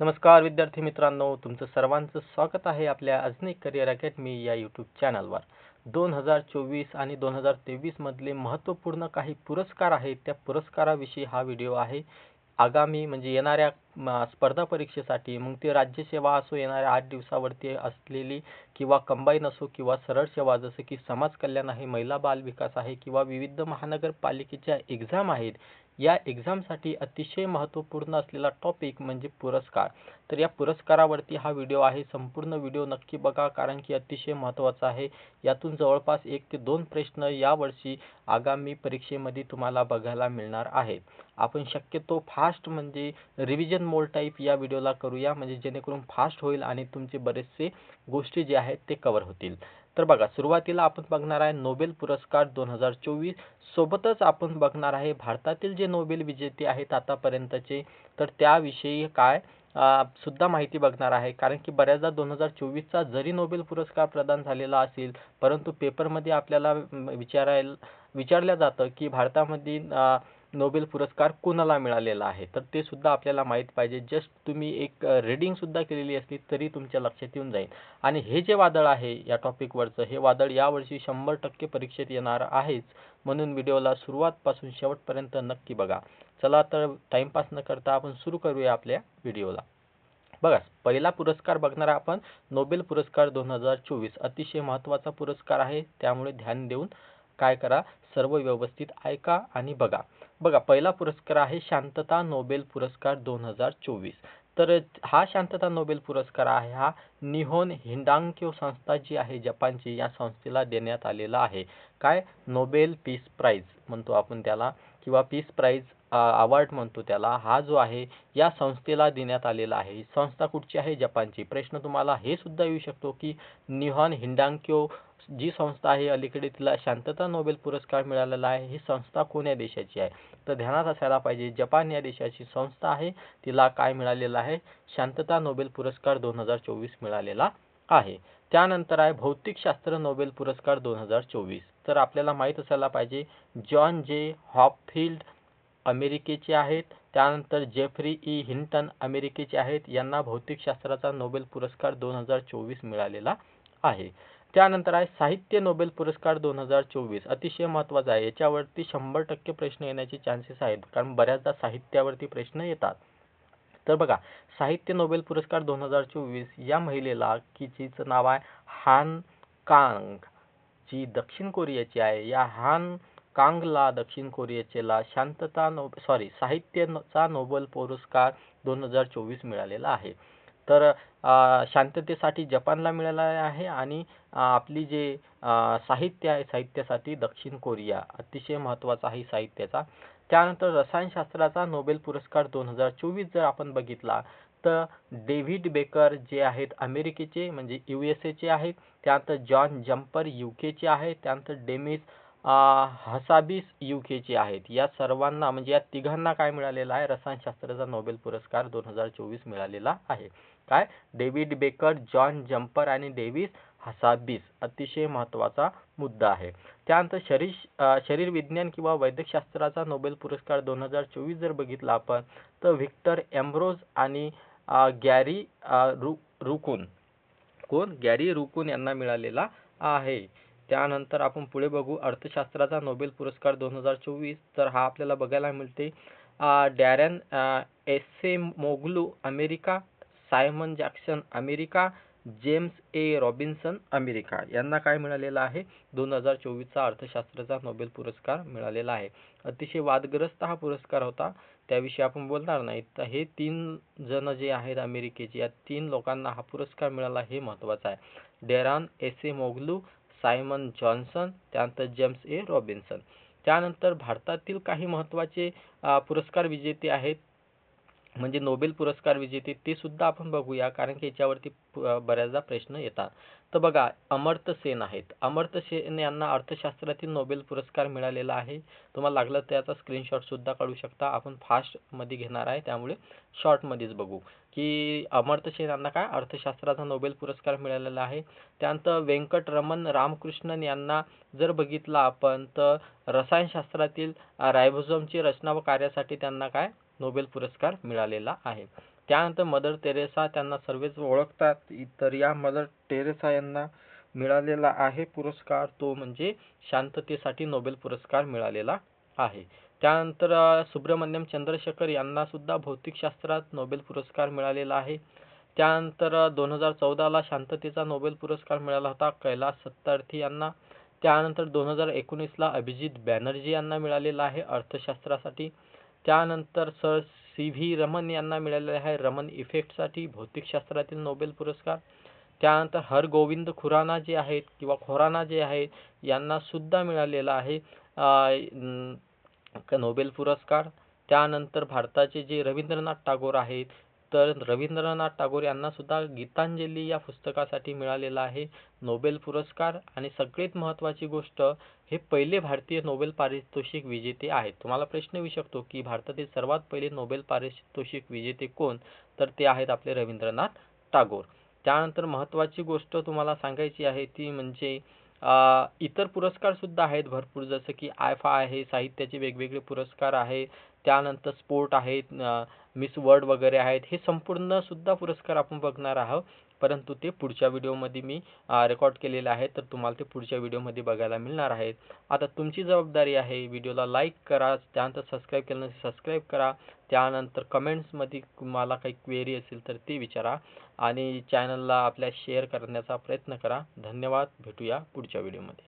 नमस्कार विद्यार्थी मित्रांनो तुमचं सर्वांचं स्वागत आहे आपल्या अजनी करिअर अकॅडमी या यूट्यूब चॅनलवर दोन हजार चोवीस आणि दोन हजार तेवीसमधले महत्त्वपूर्ण काही पुरस्कार आहेत त्या पुरस्काराविषयी हा व्हिडिओ आहे. आगामी म्हणजे येणाऱ्या स्पर्धा परीक्षेसाठी. मग ती राज्यसेवा असो येणाऱ्या आठ दिवसावरती असलेली किंवा कंबाईन असो किंवा सरळ सेवा जसं की समाज कल्याण आहे महिला बाल विकास आहे किंवा विविध महानगरपालिकेच्या एक्झाम आहेत या एक्झामसाठी अतिशय महत्त्वपूर्ण असलेला टॉपिक म्हणजे पुरस्कार. तर या पुरस्कारावरती हा व्हिडिओ आहे. संपूर्ण व्हिडिओ नक्की बघा कारण की अतिशय महत्त्वाचा आहे. यातून जवळपास एक ते दोन प्रश्न यावर्षी आगामी परीक्षेमध्ये तुम्हाला बघायला मिळणार आहेत. आपण शक्यतो फास्ट म्हणजे रिव्हिजन मोल टाईप या व्हिडिओला करूया. म्हणजे जेणेकरून फास्ट होईल आणि तुमचे बरेचसे गोष्टी जे आहेत ते कवर होतील. तर बघा सुरुवातीला आपण बघणार आहे नोबेल पुरस्कार दोन हजार चोवीस. सोबतच आपण बघणार आहे भारतातील जे नोबेल विजेते आहेत आतापर्यंतचे तर त्याविषयी काय सुद्धा माहिती बघणार आहे. कारण की बऱ्याचदा दोन हजार चोवीसचा जरी नोबेल पुरस्कार प्रदान झालेला असेल परंतु पेपरमध्ये आपल्याला विचारायला विचारलं जातं की भारतामध्ये नोबेल पुरस्कार कोणाला मिळालेला आहे? तर ते सुद्धा आपल्याला माहीत पाहिजे. जस्ट तुम्ही एक सुद्धा केलेली असली तरी तुमच्या लक्षात येऊन जाईल. आणि हे जे वादळ आहे या टॉपिकवरचं हे वादळ यावर्षी शंभर टक्के परीक्षेत येणार आहेच. म्हणून व्हिडिओला सुरुवातपासून शेवटपर्यंत नक्की बघा. चला तर टाइमपास न करता आपण सुरू करूया आपल्या व्हिडिओला. बघा पहिला पुरस्कार बघणार आपण. नोबेल पुरस्कार दोन हजार चोवीस. अतिशय महत्त्वाचा पुरस्कार आहे. त्यामुळे ध्यान देऊन काय करा. सर्व व्यवस्थित ऐका आणि बघा. बघा पहिला पुरस्कार आहे शांतता नोबेल पुरस्कार दोन हजार चोवीस. तर हा शांतता नोबेल पुरस्कार आहे हा निहोन हिंडांक्यो संस्था जी आहे जपानची या संस्थेला देण्यात आलेला आहे. काय? नोबेल पीस प्राईज म्हणतो आपण त्याला किंवा पीस प्राईज अवॉर्ड म्हणतो त्याला. हा जो आहे या संस्थेला देण्यात आलेला आहे. ही संस्था कुठची आहे? जपानची. प्रश्न तुम्हाला हे सुद्धा येऊ शकतो की निहॉन हिंडांक्यो जी संस्था आहे अलीकडे तिला शांतता नोबेल पुरस्कार मिळालेला आहे. ही संस्था कोण्या देशाची आहे? तर ध्यानात असायला पाहिजे जपान या देशाची संस्था आहे. तिला काय मिळालेलं आहे? शांतता नोबेल पुरस्कार दोन हजार चोवीस मिळालेला आहे. त्यानंतर आहे भौतिकशास्त्र नोबेल पुरस्कार दोन हजार चोवीस. तर आपल्याला माहीत असायला पाहिजे जॉन जे हॉपफिल्ड अमेरिकेचे आहेत. त्यानंतर जेफ्री ई. हिंटन अमेरिकेचे आहेत. यांना भौतिकशास्त्राचा नोबेल पुरस्कार दोन हजार चोवीस मिळालेला आहे. त्यानंतर आहे साहित्य नोबेल पुरस्कार दोन हजार चोवीस. अतिशय महत्त्वाचा आहे. याच्यावरती शंभर टक्के प्रश्न येण्याचे चान्सेस आहेत. कारण बऱ्याचदा साहित्यावरती प्रश्न येतात. तर बघा साहित्य नोबेल पुरस्कार दोन हजार चोवीस या महिलेला की जिचं नाव आहे हान कांग जी दक्षिण कोरियाची आहे. या हान कांगला दक्षिण कोरियाचेला शांतता नो सॉरी साहित्याचा नोबेल पुरस्कार दोन हजार चोवीस मिळालेला आहे. तर शांततेसाठी जपानला मिळाला आहे आणि आपली जे साहित्य आहे साहित्यासाठी दक्षिण कोरिया अतिशय महत्त्वाचा आहे साहित्याचा. त्यानंतर रसायनशास्त्राचा नोबेल पुरस्कार दोन हजार चोवीस जर आपण बघितला तर डेव्हिड बेकर जे आहेत अमेरिकेचे म्हणजे यू एस एचे आहेत. त्यानंतर जॉन जम्पर यू केचे आहेत. त्यानंतर डेमिस हसाबीस यू केचे आहेत. या सर्वांना म्हणजे या तिघांना काय मिळालेला आहे? रसायनशास्त्राचा नोबेल पुरस्कार दोन हजार चोवीस मिळालेला आहे. काय? डेव्हिड बेकर जॉन जम्पर आणि डेव्हिस हसाबीस अतिशय महत्त्वाचा मुद्दा आहे. त्यानंतर शरीर शरीर विज्ञान किंवा वैद्यकशास्त्राचा नोबेल पुरस्कार दोन हजार चोवीस जर बघितला आपण तर व्हिक्टर एम्ब्रोज आणि गॅरी रु रुकून. कोण? गॅरी रुकून यांना मिळालेला आहे. त्यानंतर आपण पुढे बघू. अर्थशास्त्राचा नोबेल पुरस्कार दोन हजार चोवीस तर हा आपल्याला बघायला मिळते. Daron Acemoglu America. Simon Jackson America. James A Robinson America. यांना काय मिळालेला आहे? दोन हजार चोवीसचा अर्थशास्त्राचा नोबेल पुरस्कार मिळालेला आहे. अतिशय वादग्रस्त हा पुरस्कार होता. त्याविषयी आपण बोलणार नाही. तर हे तीन जण जे आहेत अमेरिकेचे या तीन लोकांना हा पुरस्कार मिळाला हे महत्त्वाचं आहे. Daron Acemoglu Simon Johnson त्यानंतर जेम्स ए. रॉबिन्सन. त्यानंतर भारतातील काही महत्त्वाचे पुरस्कार विजेते आहेत. म्हणजे नोबेल पुरस्कार विजेते ते सुद्धा आपण बघूया कारण की याच्यावरती बऱ्याचदा प्रश्न येतात. तर बघा अमर्त्य सेन आहेत. अमर्त्य सेन यांना अर्थशास्त्रातील नोबेल पुरस्कार मिळालेला आहे. तुम्हाला लागलं त्याचा स्क्रीनशॉट सुद्धा काढू शकता. आपण फास्टमध्ये घेणार आहे त्यामुळे शॉर्टमध्येच बघू. की अमर्त्य सेन यांना काय? अर्थशास्त्राचा नोबेल पुरस्कार मिळालेला आहे. त्यानंतर व्यंकटरमण रामकृष्णन यांना जर बघितलं आपण तर रसायनशास्त्रातील रायबोझोमची रचना व कार्यासाठी त्यांना काय? नोबेल पुरस्कार मिळालेला आहे. त्यानंतर मदर टेरेसा त्यांना सर्वच ओळखतात. तर या मदर टेरेसा यांना मिळालेला आहे पुरस्कार. तो म्हणजे शांततेसाठी नोबेल पुरस्कार मिळालेला आहे. त्यानंतर सुब्रमण्यम चंद्रशेखर यांना सुद्धा भौतिकशास्त्रात नोबेल पुरस्कार मिळालेला आहे. त्यानंतर दोन हजार चौदाला शांततेचा नोबेल पुरस्कार मिळाला होता. कैलास सत्तार्थी यांना. त्यानंतर दोन हजार एकोणीसला अभिजित बॅनर्जी यांना मिळालेला आहे. अर्थशास्त्रासाठी त्यानंतर सर सी व्ही रमन यांना मिळालेला आहे रमन इफेक्टसाठी भौतिकशास्त्रातील नोबेल पुरस्कार. त्यानंतर हरगोविंद खुराना जे आहेत किंवा खोराना जे आहेत यांना सुद्धा मिळालेला आहे नोबेल पुरस्कार. त्यानंतर भारताचे जे रवींद्रनाथ टागोर आहेत तर रवींद्रनाथ टागोर यांना सुद्धा गीतांजली या पुस्तकासाठी मिळालेला आहे. नोबेल पुरस्कार आणि सगळ्यात महत्त्वाची गोष्ट हे पहिले भारतीय नोबेल पारितोषिक विजेते आहेत. तुम्हाला प्रश्न येऊ शकतो की भारतातील सर्वात पहिले नोबेल पारितोषिक विजेते कोण? तर ते आहेत आपले रवींद्रनाथ टागोर. त्यानंतर महत्त्वाची गोष्ट तुम्हाला सांगायची आहे ती म्हणजे इतर पुरस्कार सुद्धा आहेत भरपूर. जसं की आयफा आहे साहित्याचे वेगवेगळे पुरस्कार आहे. त्यानंतर स्पोर्ट आहेत मिस वर्ल्ड वगैरे आहेत. हे संपूर्ण सुद्धा पुरस्कार आपण बघणार आहोत. परंतु ते पुढच्या व्हिडिओमध्ये मी रेकॉर्ड केलेले आहे तर तुम्हाला ते पुढच्या व्हिडिओमध्ये बघायला मिळणार आहेत. आता तुमची जबाबदारी आहे व्हिडिओला लाईक करा त्यानंतर सबस्क्राईब केलं नसेल सबस्क्राईब करा. त्यानंतर कमेंट्समध्ये तुम्हाला काही क्वेरी असेल तर ते विचारा आणि चॅनलला आपल्या शेअर करण्याचा प्रयत्न करा. धन्यवाद. भेटूया पुढच्या व्हिडिओमध्ये.